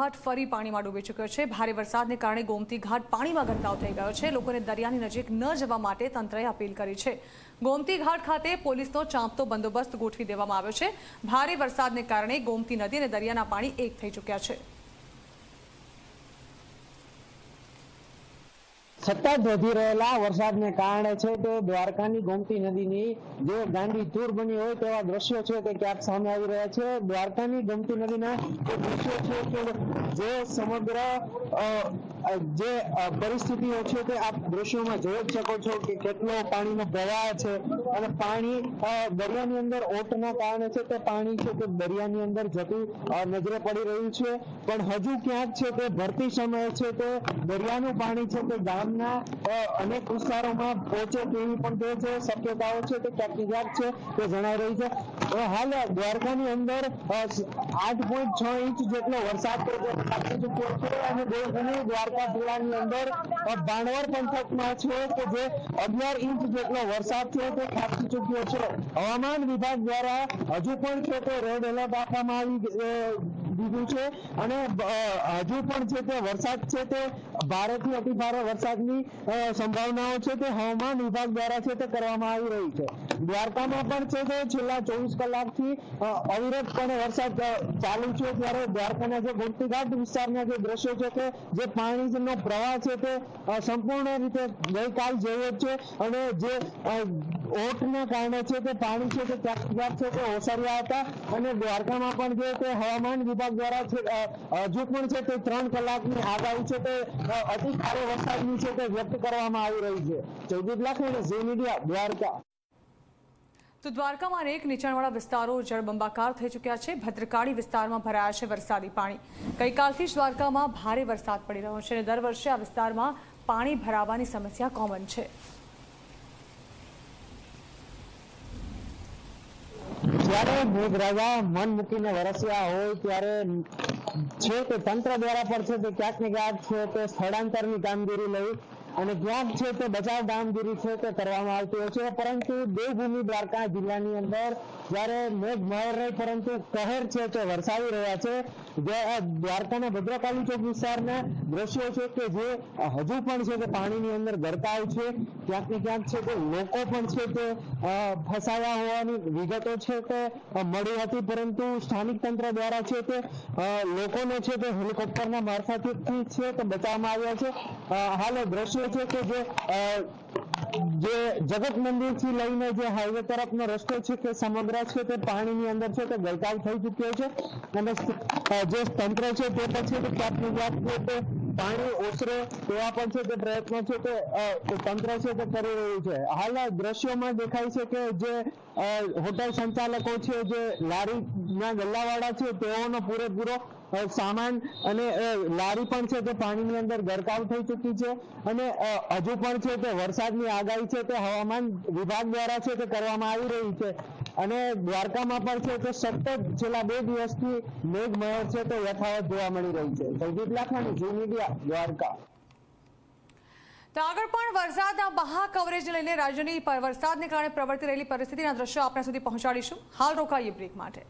ઘાટ ફરી પાણીમાં ડૂબી ચૂક્યો છે. ભારે વરસાદને કારણે ગોમતી ઘાટ પાણીમાં ગરકાવ થઈ ગયો છે. લોકોને દરિયાની નજીક ન જવા માટે તંત્રએ અપીલ કરી છે. ગોમતી ઘાટ ખાતે પોલીસનો ચાંપતો બંદોબસ્ત ગોઠવી દેવામાં આવ્યો છે. ભારે વરસાદને કારણે ગોમતી નદી અને દરિયાના પાણી એક થઈ ચૂક્યા છે. સતત વધી રહેલા વરસાદને કારણે છે તે દ્વારકાની ગોમતી નદીની જે ગાંડી તૂર બની હોય તેવા દ્રશ્યો છે તે ક્યાંક સામે આવી રહ્યા છે. દ્વારકાની ગોમતી નદીના દ્રશ્યો છે કે જે સમગ્ર જે પરિસ્થિતિઓ છે તે આપ દ્રશ્યોમાં જોઈ જ શકો છો કે કેટલો પાણીનો પ્રવાહ છે. અને પાણી દરિયાની અંદર ઓટના કારણે છે તે પાણી છે તે દરિયાની અંદર જતું નજરે પડી રહ્યું છે. પણ હજુ ક્યાંક છે તે ભરતી સમયે છે તે દરિયાનું પાણી છે તે ગામના અનેક વિસ્તારોમાં પહોંચે તેવી પણ તે છે શક્યતાઓ છે તે ક્યાંક ક્યાંક છે તે જણાઈ રહી છે. હાલ દ્વારકાની અંદર આઠ પોઈન્ટ છ ઇંચ જેટલો વરસાદ ચૂક્યો છે અને દેવભૂમિ દ્વારકા જિલ્લાની અંદર અ, ભાણવડ પંથકમાં છે કે જે અગિયાર ઇંચ જેટલો વરસાદ છે તે ખાબકી ચૂક્યો છે. હવામાન વિભાગ દ્વારા હજુ પણ છે તે રેડ એલર્ટ આપવામાં આવી દીધું છે. અને હજુ પણ છે તે વરસાદ છે તે ભારેથી અતિ ભારે વરસાદની સંભાવનાઓ છે તે હવામાન વિભાગ દ્વારા છે તે કરવામાં આવી રહી છે. દ્વારકામાં પણ છે તે છેલ્લા ચોવીસ કલાકથી અવિરતપણે વરસાદ ચાલુ છે ત્યારે દ્વારકાના જે ગોમતીઘાટ વિસ્તારના જે દ્રશ્યો છે કે જે પાણીનો પ્રવાહ છે તે સંપૂર્ણ રીતે ગઈકાલ જેવો છે. અને જે ઓટના કારણે છે કે પાણી છે કે ક્યાંક છે કે ઓસર્યા હતા અને દ્વારકામાં પણ જે તે હવામાન વિભાગ દ્વારા હજુ પણ છે તે ત્રણ કલાકની આગાહી છે તે અતિ ભારે વરસાદની છે તે વ્યક્ત કરવામાં આવી રહી છે. Jaydeep Lakhani, Zee Media, Dwarka. તો દ્વારકામાં અનેક નીચાણવાળા વિસ્તારો જળબંબાકાર થઈ ચૂક્યા છે. ભદ્રકાળી વિસ્તારમાં ભરાયા છે વરસાદી પાણી. ગઈકાલથી જ દ્વારકામાં ભારે વરસાદ પડી રહ્યો છે અને દર વર્ષે આ વિસ્તારમાં પાણી ભરાવાની સમસ્યા કોમન છે. જ્યારે મેઘરાજા મન મૂકીને વરસ્યા હોય ત્યારે છે તે તંત્ર દ્વારા પણ છે તે ક્યાંક ને ક્યાંક છે તે સ્થળાંતરની કામગીરી લઈ અને ક્યાંક છે તે બચાવ કામગીરી છે તે કરવામાં આવતી હોય છે. પરંતુ દેવભૂમિ દ્વારકા જિલ્લાની અંદર જ્યારે મેઘ મહેર નહીં, પરંતુ કહેર છે તે વરસાવી રહ્યા છે. દ્વારકાના ભદ્રકાલી ચોક વિસ્તારના દ્રશ્યો છે કે જે હજુ પણ છે તે પાણીની અંદર ગરકાવ છે. ક્યાંક ને ક્યાંક છે તે લોકો પણ છે તે ફસાયા હોવાની વિગતો છે તે મળી હતી. પરંતુ સ્થાનિક તંત્ર દ્વારા છે તે લોકોને છે તે હેલિકોપ્ટરના મારફતથી છે તે બચાવવામાં આવ્યા છે. હાલ દ્રશ્યો છે કે જે જે જગત મંદિરથી લઈને જે હાઈવે તરફનો રસ્તો છે કે સમગ્ર છે તે પાણીની અંદર છે તે ગરકાવ થઈ ચૂક્યો છે. અને જે તંત્ર છે તે પછી ક્યાંક ને પાણી ઓસરે તેવા પણ છે તે પ્રયત્નો છે તે તંત્ર છે તે કરી રહ્યું છે. હાલ આ દ્રશ્યોમાં દેખાય છે કે જે હોટલ સંચાલકો છે જે લારીના ગલ્લાવાળા છે તેઓનો પૂરેપૂરો સામાન અને લારી પણ છે તે પાણીની અંદર ગરકાવ થઈ ચૂકી છે અને હજુ પણ છે તે વરસાદની આગાહી છે તે હવામાન વિભાગ દ્વારા છે તે કરવામાં આવી રહી છે. અને દ્વારકામાં પણ છે તે સતત છેલ્લા બે દિવસથી મેઘમહેર છે તે યથાવત જોવા મળી રહી છે. Jaydeep Lakhani Zee Media, Dwarka. તો આગળ પણ વરસાદના મહા કવરેજ લઈને રાજ્યની વરસાદને કારણે પ્રવર્તી રહેલી પરિસ્થિતિના દ્રશ્યો આપણા સુધી પહોંચાડીશું. હાલ રોકાઈએ બ્રેક માટે.